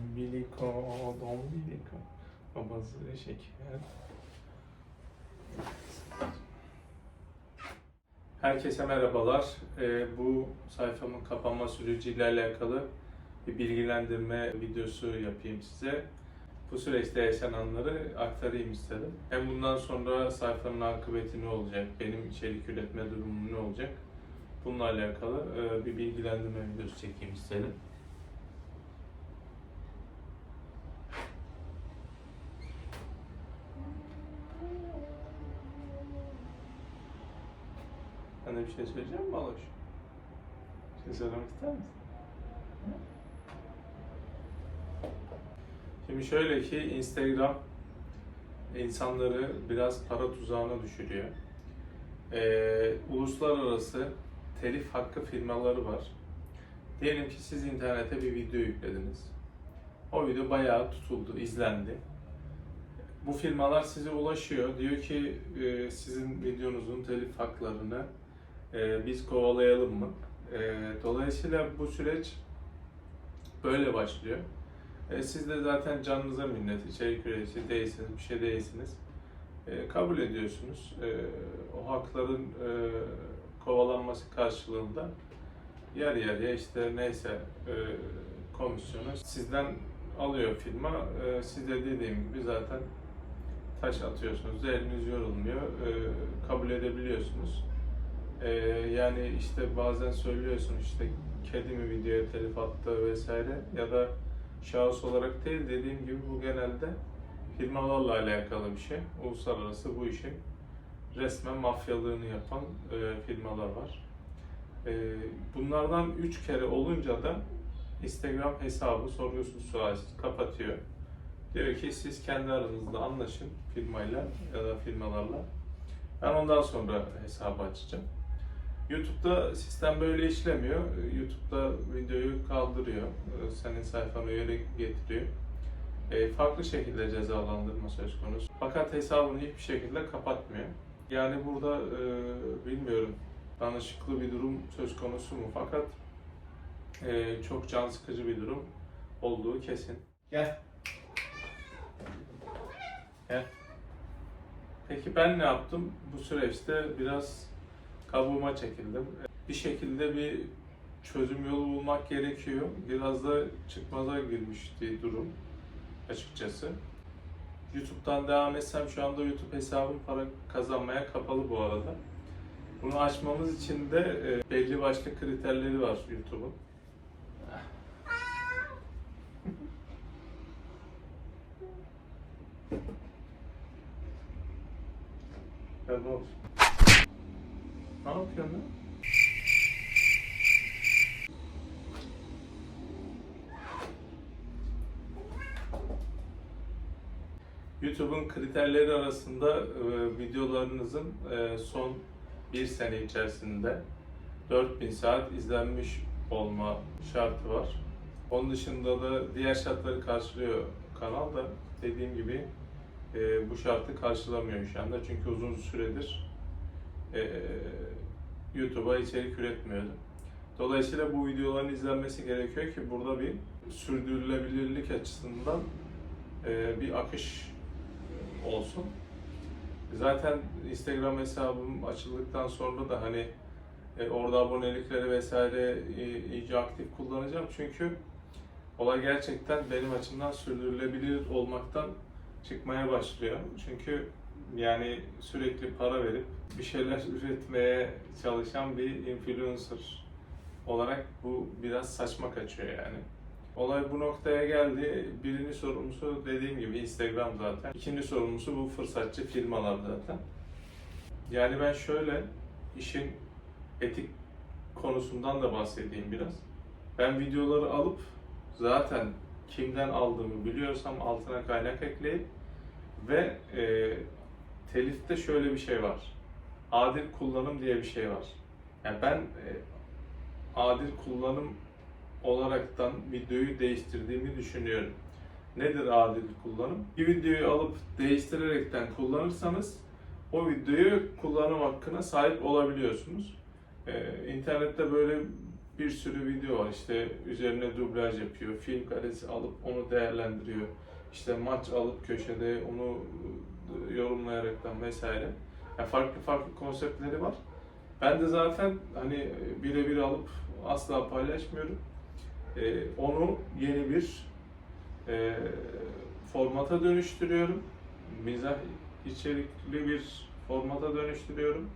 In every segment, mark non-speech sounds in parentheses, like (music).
Dombilico, dombilico. Babası şeker. Herkese merhabalar. Ee, bu sayfamın kapanma süreciyle alakalı bir bilgilendirme videosu yapayım size. Bu süreçte yaşananları aktarayım istedim. Hem bundan sonra sayfanın akıbeti ne olacak, benim içerik üretme durumum ne olacak, bununla alakalı e, bir bilgilendirme videosu çekeyim istedim. Bir şey söyleyecek misin Baloş? Bir şey söylemek ister misin? Şimdi şöyle ki Instagram insanları biraz para tuzağına düşürüyor. Ee, uluslararası telif hakkı firmaları var. Diyelim ki siz internete bir video yüklediniz. O video bayağı tutuldu, izlendi. Bu firmalar size ulaşıyor. Diyor ki e, sizin videonuzun telif haklarını e, biz kovalayalım mı? E, dolayısıyla bu süreç böyle başlıyor. E, siz de zaten canınıza minnet, içerik üreticisi değilsiniz, bir şey değilsiniz. E, kabul ediyorsunuz. E, o hakların e, kovalanması karşılığında yarı yarıya işte neyse e, komisyonu sizden alıyor firma. E, siz de dediğim gibi zaten taş atıyorsunuz, eliniz yorulmuyor, e, kabul edebiliyorsunuz. E, yani işte bazen söylüyorsun işte kedi mi videoya telif attı vesaire ya da şahıs olarak değil dediğim gibi bu genelde firmalarla alakalı bir şey. Uluslararası bu işin resmen mafyalığını yapan e, firmalar var. E, bunlardan üç kere olunca da Instagram hesabı soruyorsunuz sualsiz kapatıyor. Diyor ki siz kendi aranızda anlaşın firmayla ya da firmalarla. Ben ondan sonra hesabı açacağım. YouTube'da sistem böyle işlemiyor. YouTube'da videoyu kaldırıyor. Ee, Senin sayfanı yere getiriyor. Ee, Farklı şekilde cezalandırma söz konusu. Fakat hesabını hiçbir şekilde kapatmıyor. Yani burada e, bilmiyorum danışıklı bir durum söz konusu mu? Fakat e, çok can sıkıcı bir durum olduğu kesin. Gel. Gel. Peki ben ne yaptım? Bu süreçte biraz kabuğuma çekildim. Bir şekilde bir çözüm yolu bulmak gerekiyor. Biraz da çıkmaza girmişti durum açıkçası. YouTube'dan devam etsem şu anda YouTube hesabım para kazanmaya kapalı bu arada. Bunu açmamız için de e, belli başlı kriterleri var YouTube'un. Ya ne yapıyorsun lan? YouTube'un kriterleri arasında e, videolarınızın e, son bir sene içerisinde 4000 saat izlenmiş olma şartı var. Onun dışında da diğer şartları karşılıyor kanal da dediğim gibi e, bu şartı karşılamıyor şu anda çünkü uzun süredir e, YouTube'a içerik üretmiyordu. Dolayısıyla bu videoların izlenmesi gerekiyor ki burada bir sürdürülebilirlik açısından e, bir akış olsun. Zaten Instagram hesabım açıldıktan sonra da hani e, orada abonelikleri vesaire e, iyice aktif kullanacağım çünkü olay gerçekten benim açımdan sürdürülebilir olmaktan çıkmaya başlıyor. Çünkü yani sürekli para verip bir şeyler (laughs) üretmeye çalışan bir influencer olarak bu biraz saçma kaçıyor yani. Olay bu noktaya geldi. Birinci sorumlusu dediğim gibi Instagram zaten. İkinci sorumlusu bu fırsatçı firmalar zaten. Yani ben şöyle işin etik konusundan da bahsedeyim biraz. Ben videoları alıp zaten kimden aldığımı biliyorsam altına kaynak ekleyip ve e, telifte şöyle bir şey var. Adil kullanım diye bir şey var. Yani ben e, adil kullanım olaraktan videoyu değiştirdiğimi düşünüyorum. Nedir adil kullanım? Bir videoyu alıp değiştirerekten kullanırsanız o videoyu kullanım hakkına sahip olabiliyorsunuz. Ee, internette böyle bir sürü video var. İşte üzerine dublaj yapıyor. Film karesi alıp onu değerlendiriyor. İşte maç alıp köşede onu yorumlayaraktan vesaire. Yani farklı farklı konseptleri var. Ben de zaten hani birebir alıp asla paylaşmıyorum. Ee, onu yeni bir e, formata dönüştürüyorum. Mizah içerikli bir formata dönüştürüyorum.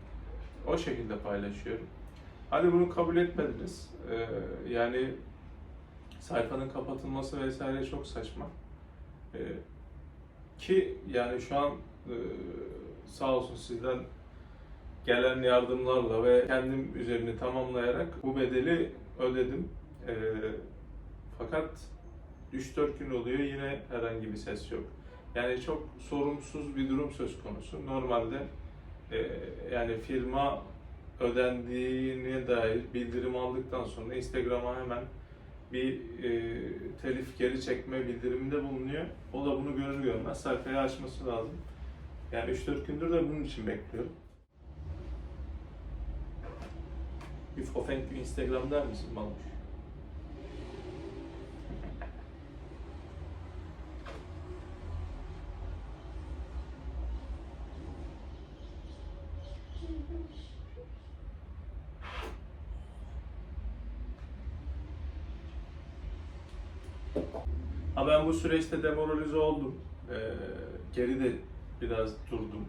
O şekilde paylaşıyorum. Hadi bunu kabul etmediniz. Ee, yani sayfanın kapatılması vesaire çok saçma. Ee, ki yani şu an e, sağ olsun sizden gelen yardımlarla ve kendim üzerini tamamlayarak bu bedeli ödedim. Ee, fakat 3-4 gün oluyor yine herhangi bir ses yok. Yani çok sorumsuz bir durum söz konusu. Normalde e, yani firma ödendiğine dair bildirim aldıktan sonra Instagram'a hemen bir e, telif geri çekme bildiriminde bulunuyor. O da bunu görür görmez sayfayı açması lazım. Yani 3-4 gündür de bunun için bekliyorum. Bir fofenk bir Instagram der misin bana? Ha ben bu süreçte demoralize oldum. Ee, geri de biraz durdum.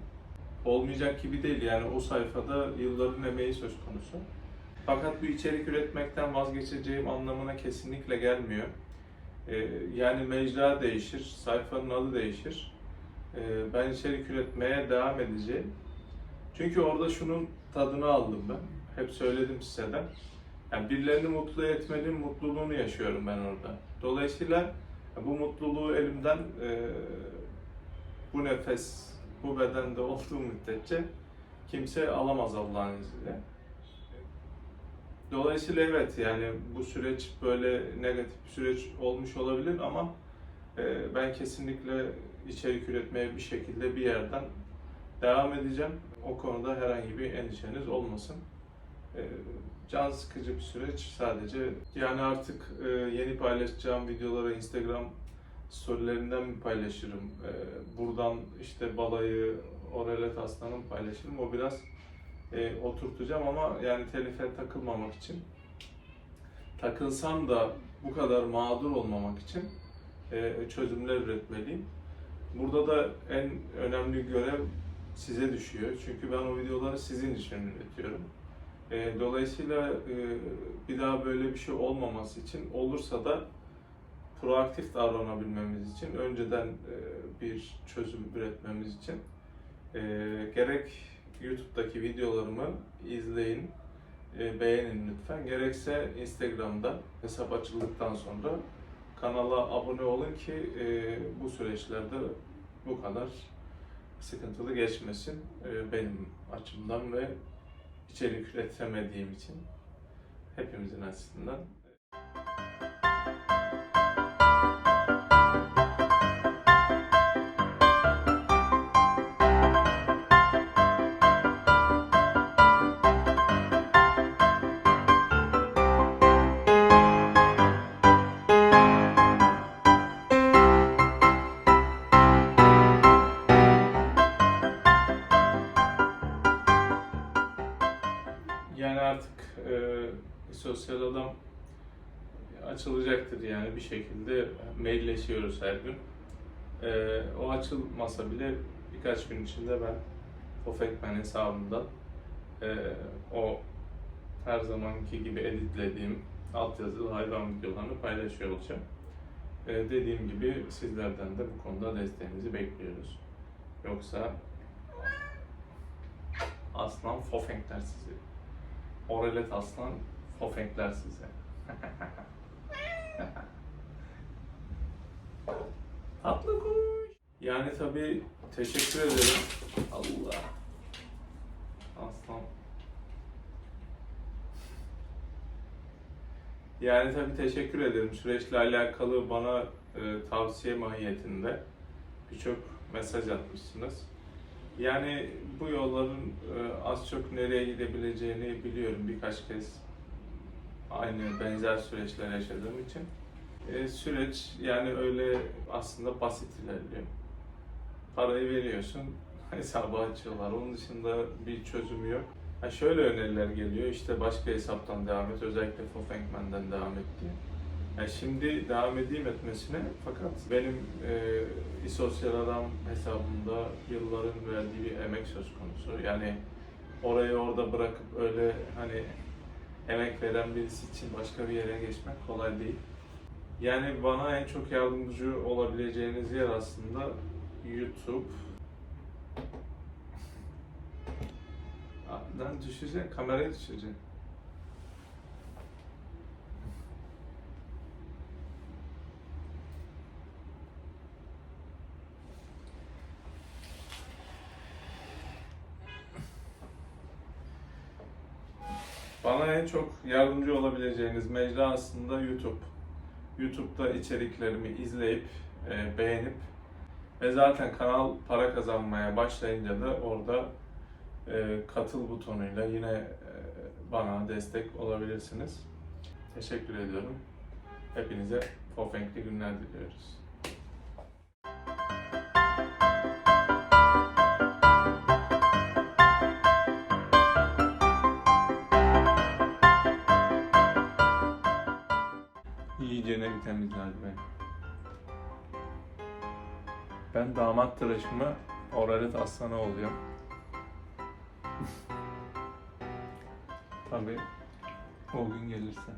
Olmayacak gibi değil yani o sayfada yılların emeği söz konusu. Fakat bu içerik üretmekten vazgeçeceğim anlamına kesinlikle gelmiyor. Ee, yani mecra değişir, sayfanın adı değişir. Ee, ben içerik üretmeye devam edeceğim. Çünkü orada şunun tadını aldım ben. Hep söyledim size de. Yani birilerini mutlu etmenin mutluluğunu yaşıyorum ben orada. Dolayısıyla bu mutluluğu elimden e, bu nefes, bu bedende olduğu müddetçe kimse alamaz Allah'ın izniyle. Dolayısıyla evet yani bu süreç böyle negatif bir süreç olmuş olabilir ama e, ben kesinlikle içerik üretmeye bir şekilde bir yerden devam edeceğim. O konuda herhangi bir endişeniz olmasın. E, can sıkıcı bir süreç sadece. Yani artık e, yeni paylaşacağım videoları Instagram storylerinden mi paylaşırım? E, buradan işte balayı, Orelet Aslan'ı mı paylaşırım? O biraz e, oturtacağım ama yani telife takılmamak için takılsam da bu kadar mağdur olmamak için e, çözümler üretmeliyim. Burada da en önemli görev size düşüyor. Çünkü ben o videoları sizin için üretiyorum. E, dolayısıyla e, bir daha böyle bir şey olmaması için olursa da proaktif davranabilmemiz için önceden e, bir çözüm üretmemiz için e, gerek YouTube'daki videolarımı izleyin, e, beğenin lütfen. Gerekse Instagram'da hesap açıldıktan sonra kanala abone olun ki e, bu süreçlerde bu kadar sıkıntılı geçmesin e, benim açımdan ve içerik üretemediğim için hepimizin açısından. Sosyal adam açılacaktır yani bir şekilde mailleşiyoruz her gün. E, o açılmasa bile birkaç gün içinde ben Pofekman hesabımdan e, o her zamanki gibi editlediğim altyazılı hayvan videolarını paylaşıyor olacağım. E, dediğim gibi sizlerden de bu konuda desteğinizi bekliyoruz. Yoksa aslan fofenkler sizi. Orelet aslan fofenkler size. (laughs) Tatlı kuş. Yani tabii teşekkür ederim. Allah. Aslan. Yani tabii teşekkür ederim. Süreçle alakalı bana e, tavsiye mahiyetinde birçok mesaj atmışsınız. Yani bu yolların e, az çok nereye gidebileceğini biliyorum. Birkaç kez aynı benzer süreçler yaşadığım için e, süreç yani öyle aslında basit ilerliyor. Parayı veriyorsun, (laughs) hesabı açıyorlar. Onun dışında bir çözümü yok. Ha şöyle öneriler geliyor, işte başka hesaptan devam et, özellikle Fofenkman'dan devam et diye. Yani şimdi devam edeyim etmesine fakat benim e, İsosyal Adam hesabımda yılların verdiği bir emek söz konusu. Yani orayı orada bırakıp öyle hani emek veren birisi için başka bir yere geçmek kolay değil. Yani bana en çok yardımcı olabileceğiniz yer aslında YouTube. Lan düşeceksin, kamerayı düşeceksin. Bana en çok yardımcı olabileceğiniz mecra aslında YouTube. YouTube'da içeriklerimi izleyip, e, beğenip ve zaten kanal para kazanmaya başlayınca da orada e, katıl butonuyla yine e, bana destek olabilirsiniz. Teşekkür ediyorum. Hepinize fofenkli günler diliyoruz. Temizlerdi beni. Ben damat tıraşımı Oralet Aslan'a oluyorum. (laughs) Tabii o gün gelirse.